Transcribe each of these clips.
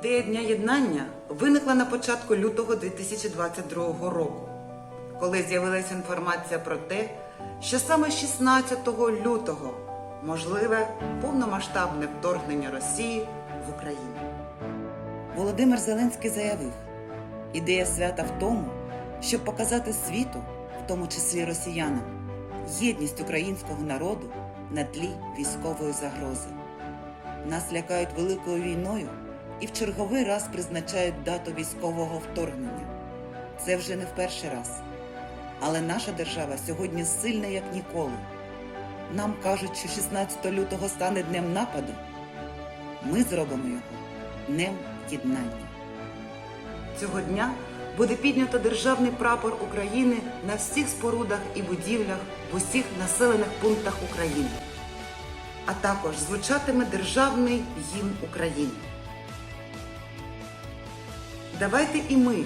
Ідея Дня єднання виникла на початку лютого 2022 року, коли з'явилася інформація про те, що саме 16 лютого можливе повномасштабне вторгнення Росії в Україну. Володимир Зеленський заявив: ідея свята в тому, щоб показати світу, в тому числі росіянам, єдність українського народу на тлі військової загрози. Нас лякають великою війною і в черговий раз призначають дату військового вторгнення. Це вже не в перший раз. Але наша держава сьогодні сильна як ніколи. Нам кажуть, що 16 лютого стане днем нападу. Ми зробимо його днем єднання. Цього дня буде піднято державний прапор України на всіх спорудах і будівлях в усіх населених пунктах України. А також звучатиме державний гімн України. Давайте і ми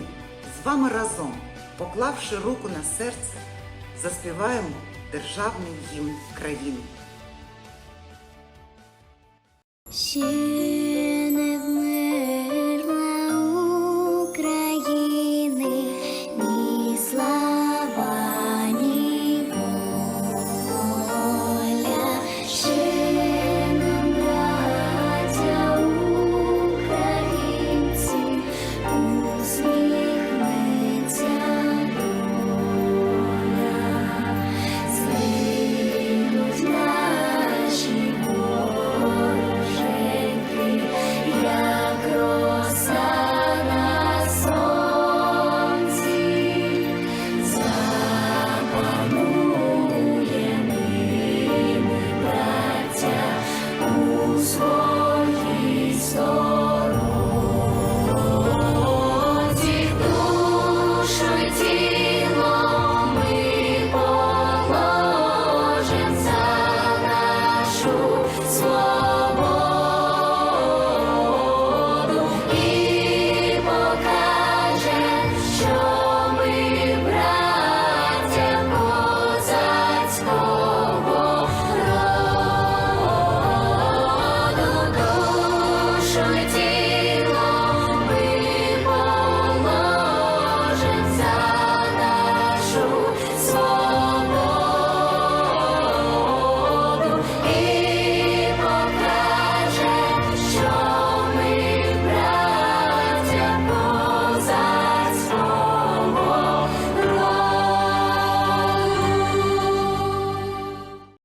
з вами разом, поклавши руку на серце, заспіваємо державний гімн країни.